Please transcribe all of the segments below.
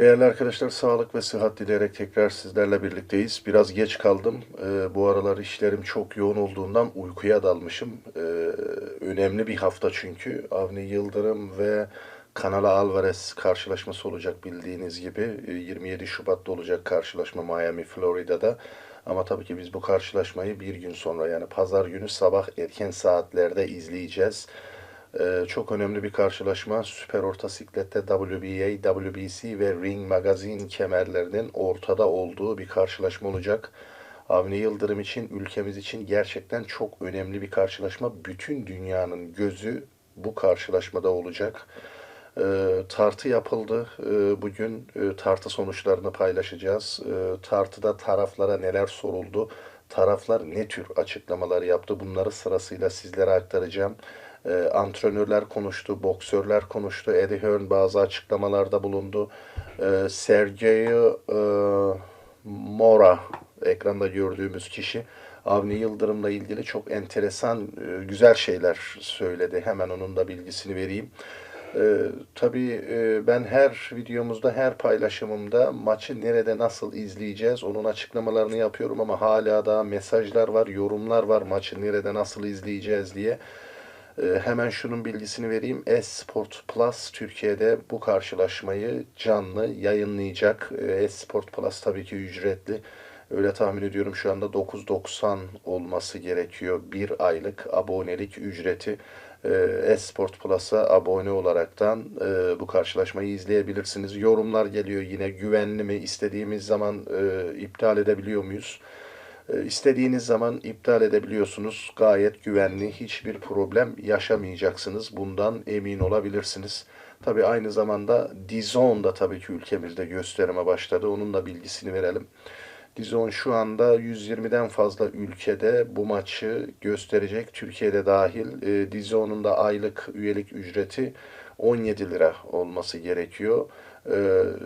Değerli arkadaşlar, sağlık ve sıhhat dileyerek tekrar sizlerle birlikteyiz. Biraz geç kaldım. Ee, bu aralar işlerim çok yoğun olduğundan uykuya dalmışım. Ee, önemli bir hafta çünkü. Avni Yıldırım ve Canelo Alvarez karşılaşması olacak bildiğiniz gibi. Ee, 27 Şubat'ta olacak karşılaşma Miami, Florida'da. Ama tabii ki biz bu karşılaşmayı bir gün sonra yani pazar günü sabah erken saatlerde izleyeceğiz. Ee, çok önemli bir karşılaşma. Süper orta siklette WBA, WBC ve Ring Magazine kemerlerinin ortada olduğu bir karşılaşma olacak. Avni Yıldırım için, ülkemiz için gerçekten çok önemli bir karşılaşma. Bütün dünyanın gözü bu karşılaşmada olacak. Ee, tartı yapıldı. Ee, bugün e, tartı sonuçlarını paylaşacağız. Ee, tartıda taraflara neler soruldu, taraflar ne tür açıklamalar yaptı bunları sırasıyla sizlere aktaracağım. Ee, antrenörler konuştu, boksörler konuştu. Eddie Hearn bazı açıklamalarda bulundu. Ee, Sergey e, Mora, ekranda gördüğümüz kişi, Avni Yıldırım'la ilgili çok enteresan, e, güzel şeyler söyledi. Hemen onun da bilgisini vereyim. Ee, tabii e, ben her videomuzda, her paylaşımımda maçı nerede nasıl izleyeceğiz onun açıklamalarını yapıyorum ama hala da mesajlar var, yorumlar var maçı nerede nasıl izleyeceğiz diye. Ee, hemen şunun bilgisini vereyim. Esport Plus Türkiye'de bu karşılaşmayı canlı yayınlayacak. Ee, Esport Plus tabii ki ücretli. Öyle tahmin ediyorum şu anda 9.90 olması gerekiyor. Bir aylık abonelik ücreti. Ee, Esport Plus'a abone olaraktan e, bu karşılaşmayı izleyebilirsiniz. Yorumlar geliyor yine güvenli mi, istediğimiz zaman e, iptal edebiliyor muyuz? E, İstediğiniz zaman iptal edebiliyorsunuz. Gayet güvenli, hiçbir problem yaşamayacaksınız. Bundan emin olabilirsiniz. Tabii aynı zamanda DAZN da tabii ki ülkemizde gösterime başladı. Onun da bilgisini verelim. DAZN şu anda 120'den fazla ülkede bu maçı gösterecek. Türkiye'de dahil. E, DAZN'un da aylık üyelik ücreti 17 lira olması gerekiyor. E,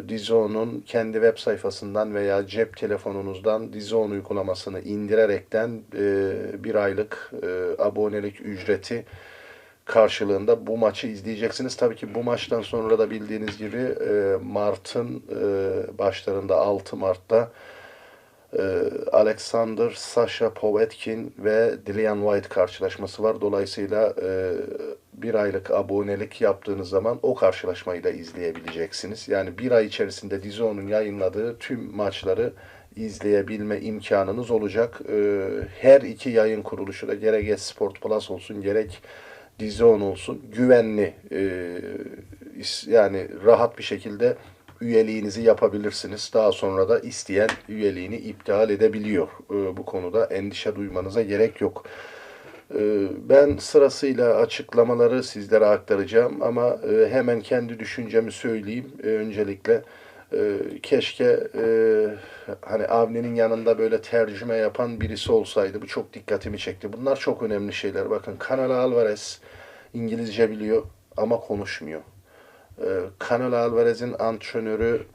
DAZN'un kendi web sayfasından veya cep telefonunuzdan DAZN uygulamasını indirerekten e, bir aylık e, abonelik ücreti karşılığında bu maçı izleyeceksiniz. Tabii ki bu maçtan sonra da bildiğiniz gibi e, Mart'ın e, başlarında 6 Mart'ta Alexander Sasha Povetkin ve Dillian White karşılaşması var. Dolayısıyla e, bir aylık abonelik yaptığınız zaman o karşılaşmayı da izleyebileceksiniz. Yani bir ay içerisinde DAZN'un yayınladığı tüm maçları izleyebilme imkanınız olacak. E, her iki yayın kuruluşu da gerek Sport Plus olsun gerek DAZN olsun güvenli e, yani rahat bir şekilde üyeliğinizi yapabilirsiniz. Daha sonra da isteyen üyeliğini iptal edebiliyor. E, bu konuda endişe duymanıza gerek yok. E, Ben sırasıyla açıklamaları sizlere aktaracağım ama e, hemen kendi düşüncemi söyleyeyim. E, Öncelikle e, keşke e, hani Avni'nin yanında böyle tercüme yapan birisi olsaydı. Bu çok dikkatimi çekti. Bunlar çok önemli şeyler. Bakın Canelo Alvarez İngilizce biliyor ama konuşmuyor. Canelo Alvarez'in antrenörü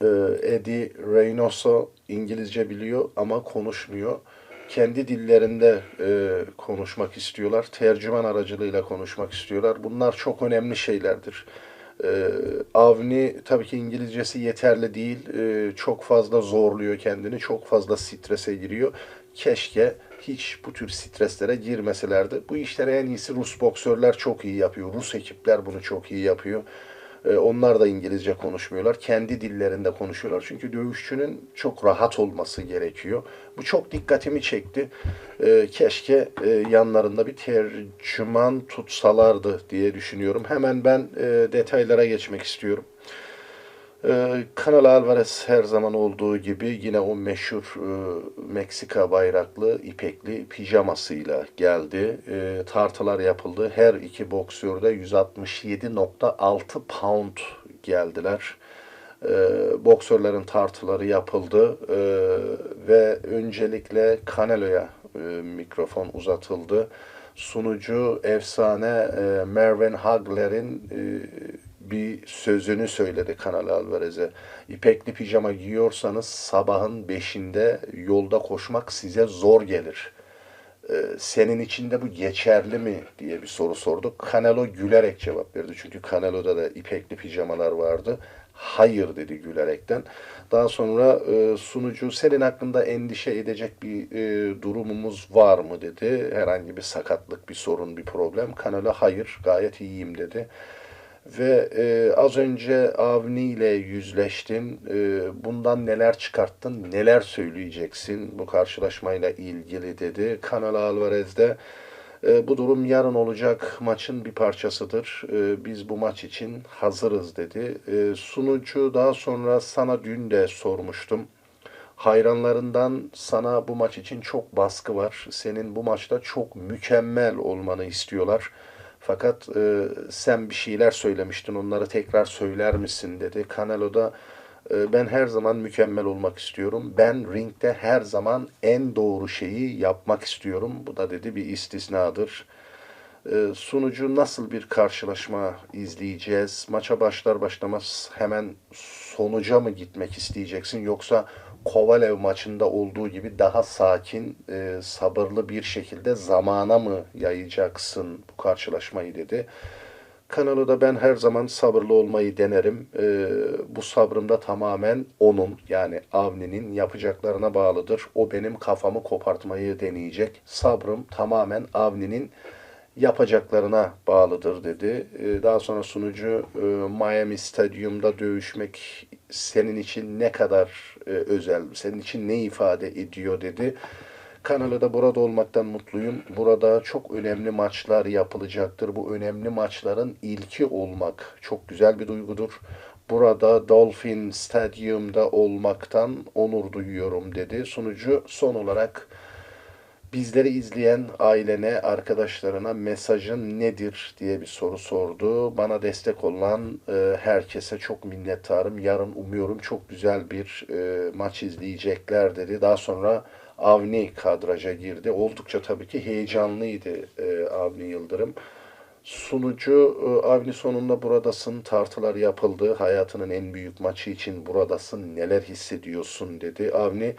e, Eddie Reynoso İngilizce biliyor ama konuşmuyor. Kendi dillerinde e, konuşmak istiyorlar. Tercüman aracılığıyla konuşmak istiyorlar. Bunlar çok önemli şeylerdir. E, Avni tabii ki İngilizcesi yeterli değil. E, çok fazla zorluyor kendini. Çok fazla strese giriyor. Keşke hiç bu tür streslere girmeselerdi. Bu işleri en iyisi Rus boksörler çok iyi yapıyor. Rus ekipler bunu çok iyi yapıyor. Ee, Onlar da İngilizce konuşmuyorlar. Kendi dillerinde konuşuyorlar. Çünkü dövüşçünün çok rahat olması gerekiyor. Bu çok dikkatimi çekti. Ee, Keşke e, yanlarında bir tercüman tutsalardı diye düşünüyorum. Hemen ben e, detaylara geçmek istiyorum. Ee, Canelo Alvarez her zaman olduğu gibi yine o meşhur e, Meksika bayraklı ipekli pijamasıyla geldi. E, tartılar yapıldı. Her iki boksör de 167.6 pound geldiler. E, boksörlerin tartıları yapıldı ve öncelikle Canelo'ya mikrofon uzatıldı. Sunucu efsane e, Hagler'in bir sözünü söyledi Canelo Alvarez'e. İpekli pijama giyiyorsanız sabahın beşinde yolda koşmak size zor gelir. Ee, senin için de bu geçerli mi diye bir soru sordu. Canelo gülerek cevap verdi. Çünkü Canelo'da da ipekli pijamalar vardı. hayır dedi gülerekten. Daha sonra e, sunucu senin hakkında endişe edecek bir e, durumumuz var mı dedi. Herhangi bir sakatlık, bir sorun, bir problem. Kanala hayır gayet iyiyim dedi. Ve e, az önce Avni ile yüzleştin. E, bundan neler çıkarttın, neler söyleyeceksin bu karşılaşmayla ilgili dedi. Canelo Alvarez de e, bu durum yarın olacak maçın bir parçasıdır. E, biz bu maç için hazırız dedi. E, sunucu daha sonra sana dün de sormuştum. Hayranlarından sana bu maç için çok baskı var. Senin bu maçta çok mükemmel olmanı istiyorlar. Fakat e, sen bir şeyler söylemiştin, onları tekrar söyler misin dedi. Canelo da e, ben her zaman mükemmel olmak istiyorum. Ben ringde her zaman en doğru şeyi yapmak istiyorum. Bu da dedi bir istisnadır. E, sunucu nasıl bir karşılaşma izleyeceğiz? Maça başlar başlamaz hemen sonuca mı gitmek isteyeceksin yoksa Kovalev maçında olduğu gibi daha sakin, e, sabırlı bir şekilde zamana mı yayacaksın bu karşılaşmayı dedi. Kanalıda ben her zaman sabırlı olmayı denerim. E, bu sabrım da tamamen onun yani Avni'nin yapacaklarına bağlıdır. O benim kafamı kopartmayı deneyecek. Sabrım tamamen Avni'nin yapacaklarına bağlıdır dedi. Ee, daha sonra sunucu e, Miami Stadyum'da dövüşmek senin için ne kadar e, özel, senin için ne ifade ediyor dedi. Kanalda burada olmaktan mutluyum. Burada çok önemli maçlar yapılacaktır. Bu önemli maçların ilki olmak çok güzel bir duygudur. Burada Dolphin Stadyum'da olmaktan onur duyuyorum dedi. Sunucu son olarak Bizleri izleyen ailene, arkadaşlarına mesajın nedir diye bir soru sordu. Bana destek olan e, herkese çok minnettarım. Yarın umuyorum çok güzel bir e, maç izleyecekler dedi. Daha sonra Avni kadraja girdi. Oldukça tabii ki heyecanlıydı e, Avni Yıldırım. Sunucu e, Avni sonunda buradasın, tartılar yapıldı. Hayatının en büyük maçı için buradasın, neler hissediyorsun dedi. Avni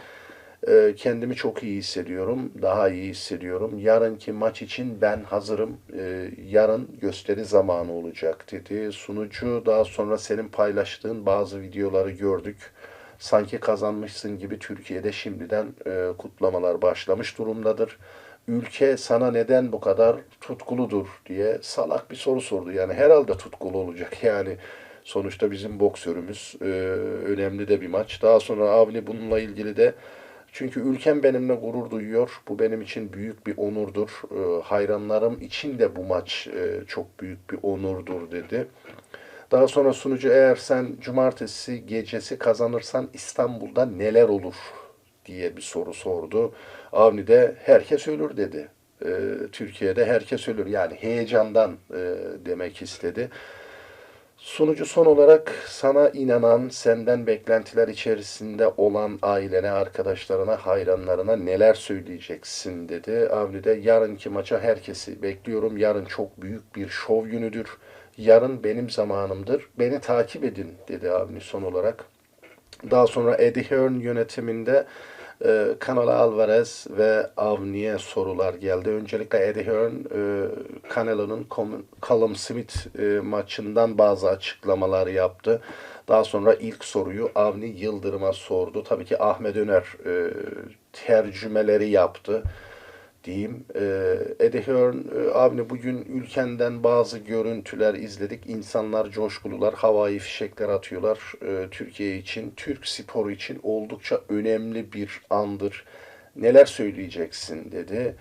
ee, kendimi çok iyi hissediyorum, daha iyi hissediyorum. Yarınki maç için ben hazırım. Ee, yarın gösteri zamanı olacak dedi. Sunucu daha sonra senin paylaştığın bazı videoları gördük. Sanki kazanmışsın gibi Türkiye'de şimdiden e, kutlamalar başlamış durumdadır. Ülke sana neden bu kadar tutkuludur diye salak bir soru sordu. Yani herhalde tutkulu olacak. Yani sonuçta bizim boksörümüz e, önemli de bir maç. Daha sonra Avni bununla ilgili de çünkü ülkem benimle gurur duyuyor. Bu benim için büyük bir onurdur. E, hayranlarım için de bu maç e, çok büyük bir onurdur dedi. Daha sonra sunucu eğer sen cumartesi gecesi kazanırsan İstanbul'da neler olur diye bir soru sordu. Avni de herkes ölür dedi. E, Türkiye'de herkes ölür yani heyecandan e, demek istedi. Sunucu son olarak sana inanan, senden beklentiler içerisinde olan ailene, arkadaşlarına, hayranlarına neler söyleyeceksin dedi. Avni de yarınki maça herkesi bekliyorum. Yarın çok büyük bir şov günüdür. Yarın benim zamanımdır. Beni takip edin dedi Avni son olarak. Daha sonra Eddie Hearn yönetiminde e, Canelo Alvarez ve Avni'ye sorular geldi. Öncelikle Eddie Hearn, e, Canelo'nun Callum Smith e, maçından bazı açıklamalar yaptı. Daha sonra ilk soruyu Avni Yıldırım'a sordu. Tabii ki Ahmet Öner e, tercümeleri yaptı diyeyim. E, Eddie Hearn, e, Avni bugün ülkenden bazı görüntüler izledik. İnsanlar coşkulular, havai fişekler atıyorlar. E, Türkiye için, Türk sporu için oldukça önemli bir andır. Neler söyleyeceksin dedi.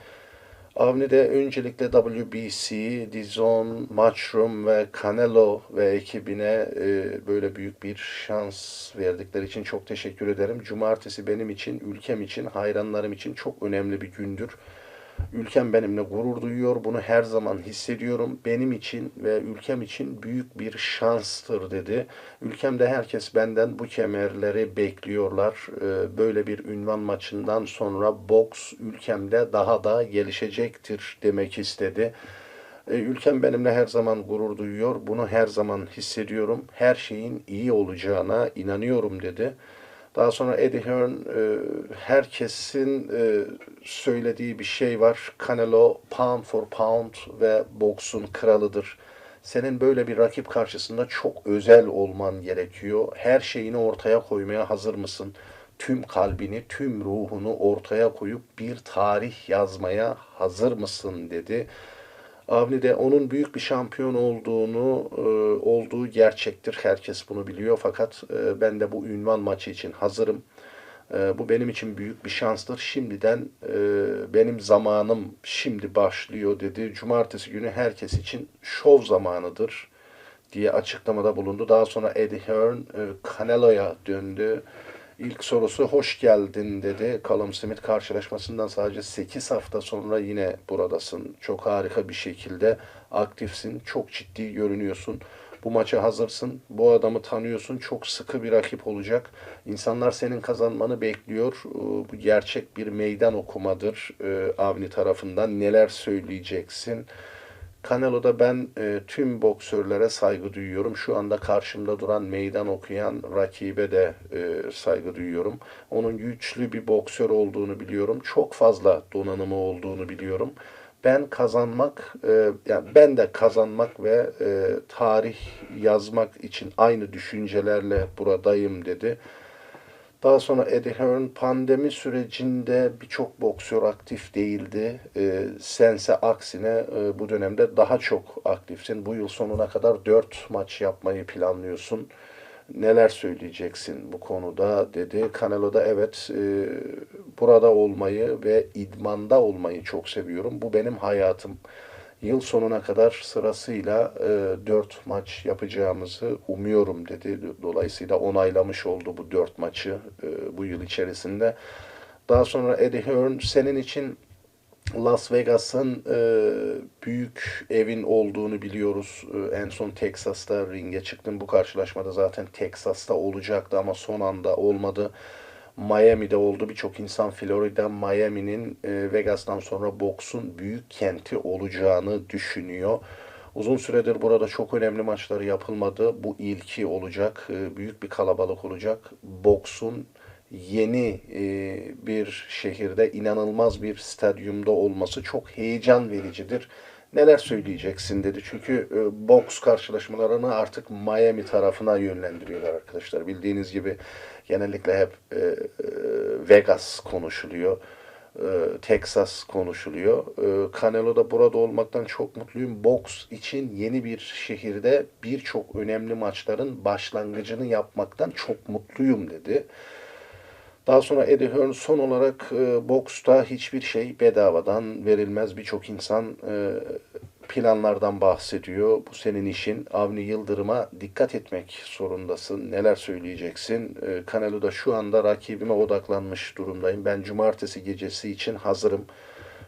Avni de öncelikle WBC, Dizon, Matchroom ve Canelo ve ekibine e, böyle büyük bir şans verdikleri için çok teşekkür ederim. Cumartesi benim için, ülkem için, hayranlarım için çok önemli bir gündür. Ülkem benimle gurur duyuyor. Bunu her zaman hissediyorum. Benim için ve ülkem için büyük bir şanstır dedi. Ülkemde herkes benden bu kemerleri bekliyorlar. Ee, böyle bir ünvan maçından sonra boks ülkemde daha da gelişecektir demek istedi. Ee, ülkem benimle her zaman gurur duyuyor. Bunu her zaman hissediyorum. Her şeyin iyi olacağına inanıyorum dedi. Daha sonra Eddie Hearn e, herkesin e, söylediği bir şey var. Canelo pound for pound ve boksun kralıdır. Senin böyle bir rakip karşısında çok özel olman gerekiyor. Her şeyini ortaya koymaya hazır mısın? Tüm kalbini, tüm ruhunu ortaya koyup bir tarih yazmaya hazır mısın dedi. Avni de onun büyük bir şampiyon olduğunu e, olduğu gerçektir. Herkes bunu biliyor fakat e, ben de bu ünvan maçı için hazırım. E, bu benim için büyük bir şanstır. Şimdiden benim zamanım şimdi başlıyor dedi. Cumartesi günü herkes için şov zamanıdır diye açıklamada bulundu. Daha sonra Eddie Hearn e, Canelo'ya döndü. İlk sorusu hoş geldin dedi. Callum Smith karşılaşmasından sadece 8 hafta sonra yine buradasın. Çok harika bir şekilde aktifsin. Çok ciddi görünüyorsun. Bu maça hazırsın. Bu adamı tanıyorsun. Çok sıkı bir rakip olacak. İnsanlar senin kazanmanı bekliyor. Ee, Bu gerçek bir meydan okumadır e, Avni tarafından. Neler söyleyeceksin? Canelo'da ben e, tüm boksörlere saygı duyuyorum. Şu anda karşımda duran meydan okuyan rakibe de e, saygı duyuyorum. Onun güçlü bir boksör olduğunu biliyorum. Çok fazla donanımı olduğunu biliyorum. Ben kazanmak, e, yani ben de kazanmak ve e, tarih yazmak için aynı düşüncelerle buradayım dedi. Daha sonra Eddie Hearn pandemi sürecinde birçok boksör aktif değildi. Ee, sense aksine e, bu dönemde daha çok aktifsin. Bu yıl sonuna kadar 4 maç yapmayı planlıyorsun. Neler söyleyeceksin bu konuda dedi. Canelo da evet e, burada olmayı ve idmanda olmayı çok seviyorum. Bu benim hayatım. Yıl sonuna kadar sırasıyla e, 4 maç yapacağımızı umuyorum dedi. Dolayısıyla onaylamış oldu bu 4 maçı e, bu yıl içerisinde. Daha sonra Eddie Hearn senin için Las Vegas'ın e, büyük evin olduğunu biliyoruz. E, en son Texas'ta ringe çıktın. Bu karşılaşmada zaten Texas'ta olacaktı ama son anda olmadı. Miami'de oldu. Birçok insan Florida, Miami'nin e, Vegas'tan sonra boksun büyük kenti olacağını düşünüyor. Uzun süredir burada çok önemli maçları yapılmadı. Bu ilki olacak. E, büyük bir kalabalık olacak. Boksun yeni e, bir şehirde inanılmaz bir stadyumda olması çok heyecan vericidir. Neler söyleyeceksin dedi. Çünkü boks karşılaşmalarını artık Miami tarafına yönlendiriyorlar arkadaşlar. Bildiğiniz gibi genellikle hep e, e, Vegas konuşuluyor. E, Texas konuşuluyor. E, Canelo da burada olmaktan çok mutluyum. Boks için yeni bir şehirde birçok önemli maçların başlangıcını yapmaktan çok mutluyum dedi. Daha sonra Eddie Hearn son olarak e, boksta hiçbir şey bedavadan verilmez. Birçok insan e, planlardan bahsediyor. Bu senin işin. Avni Yıldırım'a dikkat etmek zorundasın. Neler söyleyeceksin? E, Canelo'da şu anda rakibime odaklanmış durumdayım. Ben cumartesi gecesi için hazırım.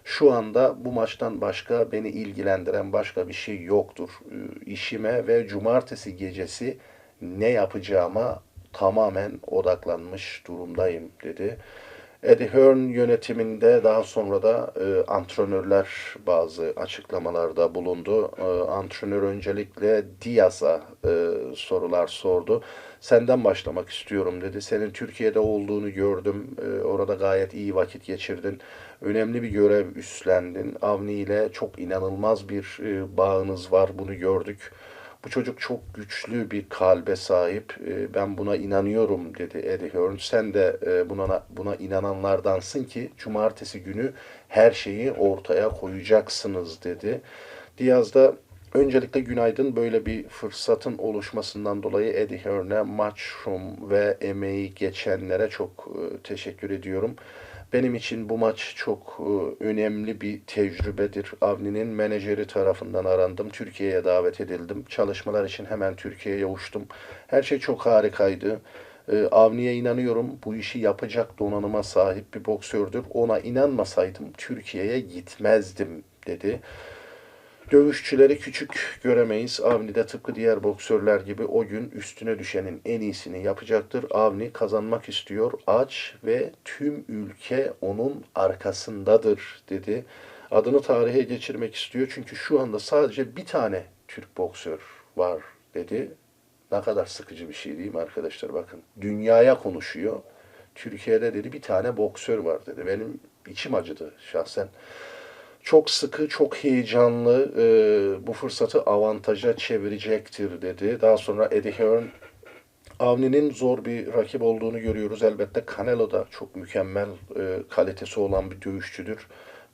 Şu anda bu maçtan başka beni ilgilendiren başka bir şey yoktur. E, işime ve cumartesi gecesi ne yapacağıma tamamen odaklanmış durumdayım dedi. Eddie Hearn yönetiminde daha sonra da e, antrenörler bazı açıklamalarda bulundu. E, antrenör öncelikle Diaz'a e, sorular sordu. Senden başlamak istiyorum dedi. Senin Türkiye'de olduğunu gördüm. E, orada gayet iyi vakit geçirdin. Önemli bir görev üstlendin. Avni ile çok inanılmaz bir e, bağınız var. Bunu gördük. Bu çocuk çok güçlü bir kalbe sahip. E, Ben buna inanıyorum dedi Eddie Hearn. Sen de e, buna buna inananlardansın ki cumartesi günü her şeyi ortaya koyacaksınız dedi. Diaz da öncelikle günaydın böyle bir fırsatın oluşmasından dolayı Eddie Hearn'e, Matchroom ve emeği geçenlere çok e, teşekkür ediyorum. Benim için bu maç çok e, önemli bir tecrübedir. Avni'nin menajeri tarafından arandım. Türkiye'ye davet edildim. Çalışmalar için hemen Türkiye'ye uçtum. Her şey çok harikaydı. E, Avni'ye inanıyorum. Bu işi yapacak donanıma sahip bir boksördür. Ona inanmasaydım Türkiye'ye gitmezdim dedi. Dövüşçüleri küçük göremeyiz. Avni de tıpkı diğer boksörler gibi o gün üstüne düşenin en iyisini yapacaktır. Avni kazanmak istiyor. Aç ve tüm ülke onun arkasındadır dedi. Adını tarihe geçirmek istiyor. Çünkü şu anda sadece bir tane Türk boksör var dedi. Ne kadar sıkıcı bir şey değil mi arkadaşlar bakın. Dünyaya konuşuyor. Türkiye'de dedi bir tane boksör var dedi. Benim içim acıdı şahsen. Çok sıkı, çok heyecanlı, e, bu fırsatı avantaja çevirecektir dedi. Daha sonra Eddie Hearn, Avni'nin zor bir rakip olduğunu görüyoruz. Elbette Canelo da çok mükemmel e, kalitesi olan bir dövüşçüdür.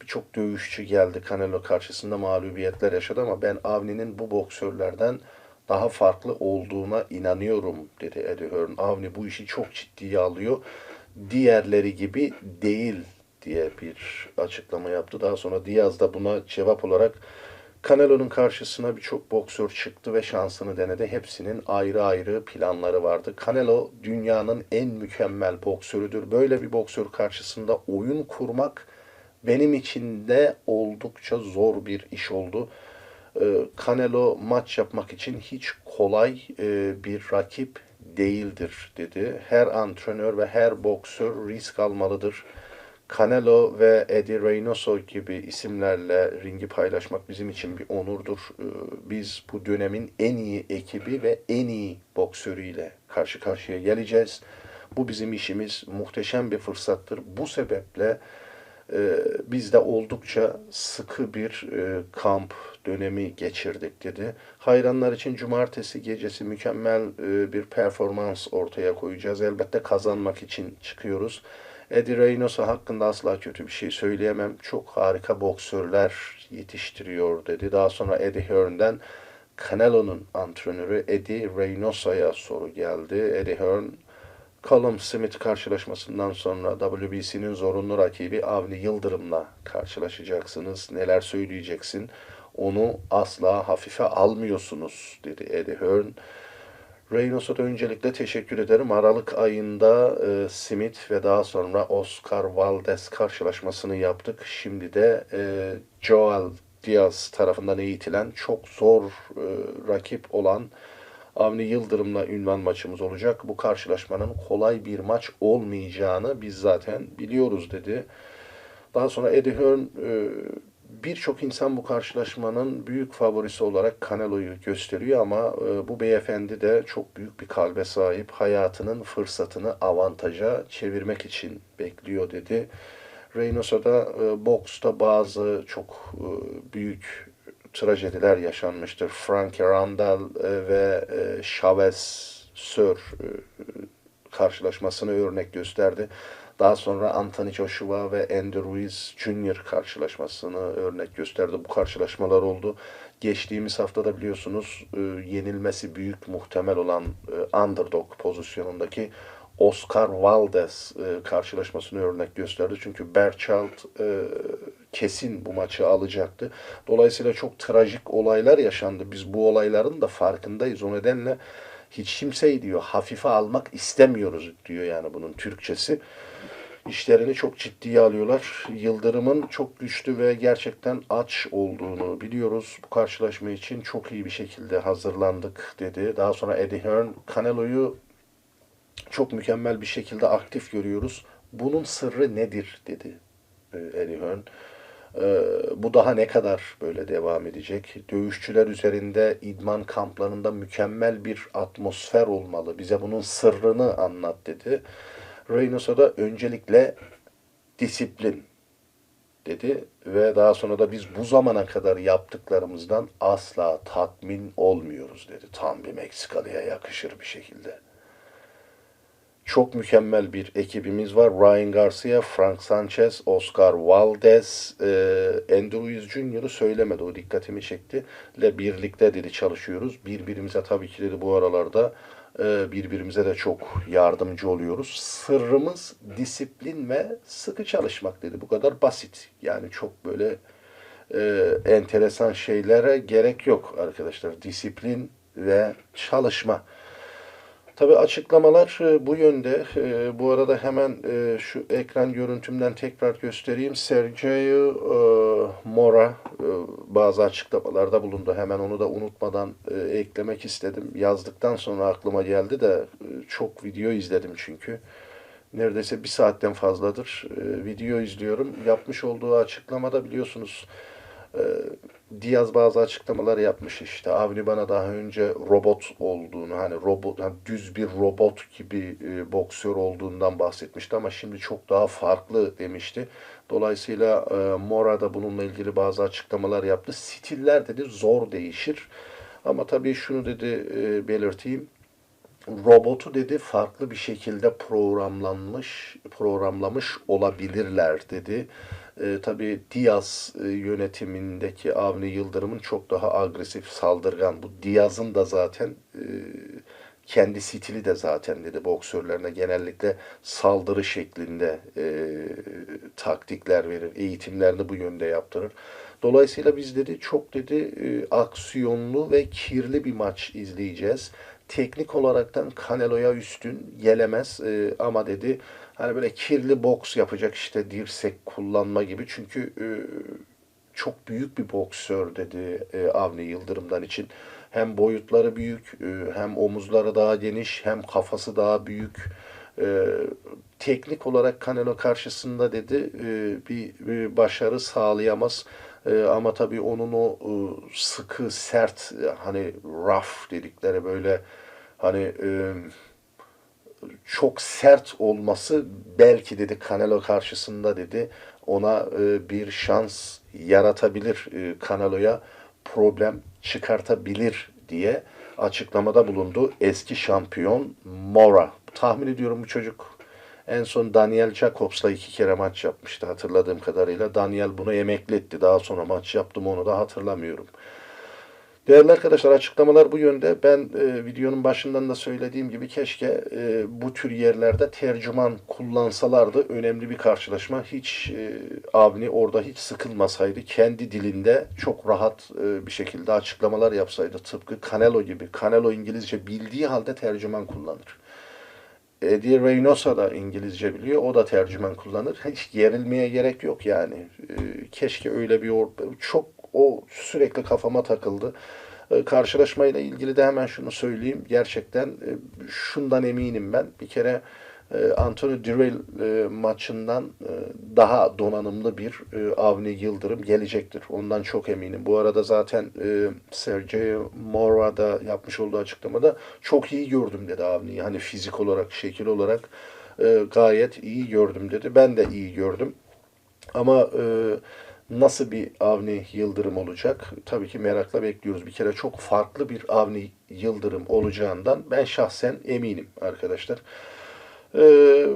Birçok dövüşçü geldi Canelo karşısında mağlubiyetler yaşadı ama ben Avni'nin bu boksörlerden daha farklı olduğuna inanıyorum dedi Eddie Hearn. Avni bu işi çok ciddiye alıyor. Diğerleri gibi değil diye bir açıklama yaptı. Daha sonra Diaz da buna cevap olarak Canelo'nun karşısına birçok boksör çıktı ve şansını denedi. Hepsinin ayrı ayrı planları vardı. Canelo dünyanın en mükemmel boksörüdür. Böyle bir boksör karşısında oyun kurmak benim için de oldukça zor bir iş oldu. Ee, Canelo maç yapmak için hiç kolay e, bir rakip değildir dedi. Her antrenör ve her boksör risk almalıdır. Canelo ve Eddie Reynoso gibi isimlerle ringi paylaşmak bizim için bir onurdur. Ee, Biz bu dönemin en iyi ekibi ve en iyi boksörüyle karşı karşıya geleceğiz. Bu bizim işimiz muhteşem bir fırsattır. Bu sebeple e, biz de oldukça sıkı bir e, kamp dönemi geçirdik dedi. Hayranlar için cumartesi gecesi mükemmel e, bir performans ortaya koyacağız. Elbette kazanmak için çıkıyoruz. Eddie Reynoso hakkında asla kötü bir şey söyleyemem. Çok harika boksörler yetiştiriyor dedi. Daha sonra Eddie Hearn'den Canelo'nun antrenörü Eddie Reynoso'ya soru geldi. Eddie Hearn, Callum Smith karşılaşmasından sonra WBC'nin zorunlu rakibi Avni Yıldırım'la karşılaşacaksınız. Neler söyleyeceksin? Onu asla hafife almıyorsunuz dedi Eddie Hearn. Reynos'a öncelikle teşekkür ederim. Aralık ayında e, Smith ve daha sonra Oscar Valdez karşılaşmasını yaptık. Şimdi de e, Joel Diaz tarafından eğitilen çok zor e, rakip olan Avni Yıldırım'la ünvan maçımız olacak. Bu karşılaşmanın kolay bir maç olmayacağını biz zaten biliyoruz dedi. Daha sonra Eddie Hearn e, birçok insan bu karşılaşmanın büyük favorisi olarak Canelo'yu gösteriyor ama e, bu beyefendi de çok büyük bir kalbe sahip. Hayatının fırsatını avantaja çevirmek için bekliyor dedi. Reynosa da e, boksta bazı çok e, büyük trajediler yaşanmıştır. Frankie Randall ve Chavez Sör karşılaşmasını örnek gösterdi. Daha sonra Anthony Joshua ve Andy Ruiz Jr. karşılaşmasını örnek gösterdi. Bu karşılaşmalar oldu. Geçtiğimiz haftada biliyorsunuz e, yenilmesi büyük muhtemel olan e, underdog pozisyonundaki Oscar Valdez e, karşılaşmasını örnek gösterdi. Çünkü Berchelt e, kesin bu maçı alacaktı. Dolayısıyla çok trajik olaylar yaşandı. Biz bu olayların da farkındayız. O nedenle hiç kimseyi diyor hafife almak istemiyoruz diyor yani bunun Türkçesi. İşlerini çok ciddiye alıyorlar. Yıldırım'ın çok güçlü ve gerçekten aç olduğunu biliyoruz. Bu karşılaşma için çok iyi bir şekilde hazırlandık dedi. Daha sonra Eddie Hearn, Canelo'yu çok mükemmel bir şekilde aktif görüyoruz. Bunun sırrı nedir dedi e, Eddie Hearn. Ee, bu daha ne kadar böyle devam edecek? Dövüşçüler üzerinde idman kamplarında mükemmel bir atmosfer olmalı. Bize bunun sırrını anlat dedi. Reynos'a da öncelikle disiplin dedi ve daha sonra da biz bu zamana kadar yaptıklarımızdan asla tatmin olmuyoruz dedi. Tam bir Meksikalıya yakışır bir şekilde. Çok mükemmel bir ekibimiz var. Ryan Garcia, Frank Sanchez, Oscar Valdez, e, Andrew Ruiz Jr.'ı söylemedi. O dikkatimi çekti. ile birlikte dedi çalışıyoruz. Birbirimize tabii ki dedi bu aralarda e, birbirimize de çok yardımcı oluyoruz. Sırrımız disiplin ve sıkı çalışmak dedi. Bu kadar basit. Yani çok böyle e, enteresan şeylere gerek yok arkadaşlar. Disiplin ve çalışma. Tabii açıklamalar e, bu yönde. E, Bu arada hemen e, şu ekran görüntümden tekrar göstereyim. Sergio Mora bazı açıklamalarda bulundu. Hemen onu da unutmadan eklemek istedim. Yazdıktan sonra aklıma geldi de çok video izledim çünkü. Neredeyse bir saatten fazladır video izliyorum. Yapmış olduğu açıklamada biliyorsunuz Diaz bazı açıklamalar yapmış işte. Avni bana daha önce robot olduğunu, hani robot, hani düz bir robot gibi e, boksör olduğundan bahsetmişti ama şimdi çok daha farklı demişti. Dolayısıyla e, Mora da bununla ilgili bazı açıklamalar yaptı. Stiller dedi zor değişir. Ama tabii şunu dedi e, belirteyim robotu dedi farklı bir şekilde programlanmış, programlamış olabilirler dedi. E, tabii Diaz e, yönetimindeki Avni Yıldırım'ın çok daha agresif, saldırgan. Bu Diaz'ın da zaten e, kendi stili de zaten dedi boksörlerine genellikle saldırı şeklinde e, taktikler verir, eğitimlerini bu yönde yaptırır. Dolayısıyla biz dedi çok dedi e, aksiyonlu ve kirli bir maç izleyeceğiz teknik olaraktan Canelo'ya üstün gelemez e, ama dedi hani böyle kirli boks yapacak işte dirsek kullanma gibi çünkü e, çok büyük bir boksör dedi e, Avni Yıldırım'dan için. Hem boyutları büyük, e, hem omuzları daha geniş, hem kafası daha büyük. E, teknik olarak Canelo karşısında dedi e, bir, bir başarı sağlayamaz. E, ama tabii onun o e, sıkı, sert, e, hani rough dedikleri böyle hani e, çok sert olması belki dedi Canelo karşısında dedi ona e, bir şans yaratabilir e, Canelo'ya problem çıkartabilir diye açıklamada bulundu eski şampiyon Mora. Tahmin ediyorum bu çocuk en son Daniel Jacobs'la iki kere maç yapmıştı hatırladığım kadarıyla. Daniel bunu emekli etti. Daha sonra maç yaptım onu da hatırlamıyorum. Değerli arkadaşlar açıklamalar bu yönde. Ben e, videonun başından da söylediğim gibi keşke e, bu tür yerlerde tercüman kullansalardı. Önemli bir karşılaşma. Hiç e, Avni orada hiç sıkılmasaydı. Kendi dilinde çok rahat e, bir şekilde açıklamalar yapsaydı. Tıpkı Canelo gibi. Canelo İngilizce bildiği halde tercüman kullanır. Eddie Reynosa da İngilizce biliyor. O da tercüman kullanır. Hiç gerilmeye gerek yok yani. E, keşke öyle bir çok o sürekli kafama takıldı. E, karşılaşmayla ilgili de hemen şunu söyleyeyim. Gerçekten e, şundan eminim ben. Bir kere e, Anthony Dirrell e, maçından daha donanımlı bir Avni Yıldırım gelecektir. Ondan çok eminim. Bu arada zaten Sergio Mora da yapmış olduğu açıklamada çok iyi gördüm dedi Avni'yi. Hani fizik olarak, şekil olarak gayet iyi gördüm dedi. Ben de iyi gördüm. Ama e, nasıl bir Avni Yıldırım olacak? Tabii ki merakla bekliyoruz. Bir kere çok farklı bir Avni Yıldırım olacağından ben şahsen eminim arkadaşlar. Ee,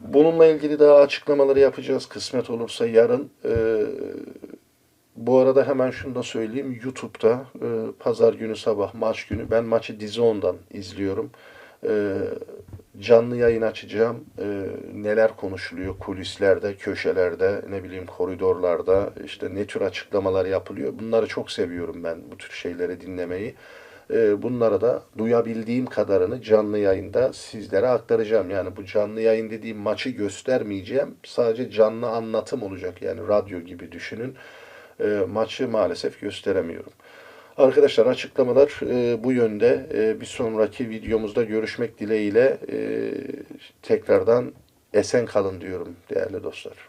bununla ilgili daha açıklamaları yapacağız kısmet olursa yarın. Ee, bu arada hemen şunu da söyleyeyim. YouTube'da e, pazar günü sabah maç günü ben maçı Dizon'dan izliyorum. Ee, canlı yayın açacağım. Ee, neler konuşuluyor kulislerde, köşelerde, ne bileyim koridorlarda, işte ne tür açıklamalar yapılıyor. Bunları çok seviyorum ben bu tür şeyleri dinlemeyi. Ee, bunlara da duyabildiğim kadarını canlı yayında sizlere aktaracağım. Yani bu canlı yayın dediğim maçı göstermeyeceğim. Sadece canlı anlatım olacak. Yani radyo gibi düşünün. Ee, maçı maalesef gösteremiyorum. Arkadaşlar açıklamalar e, bu yönde. E, bir sonraki videomuzda görüşmek dileğiyle e, tekrardan esen kalın diyorum değerli dostlar.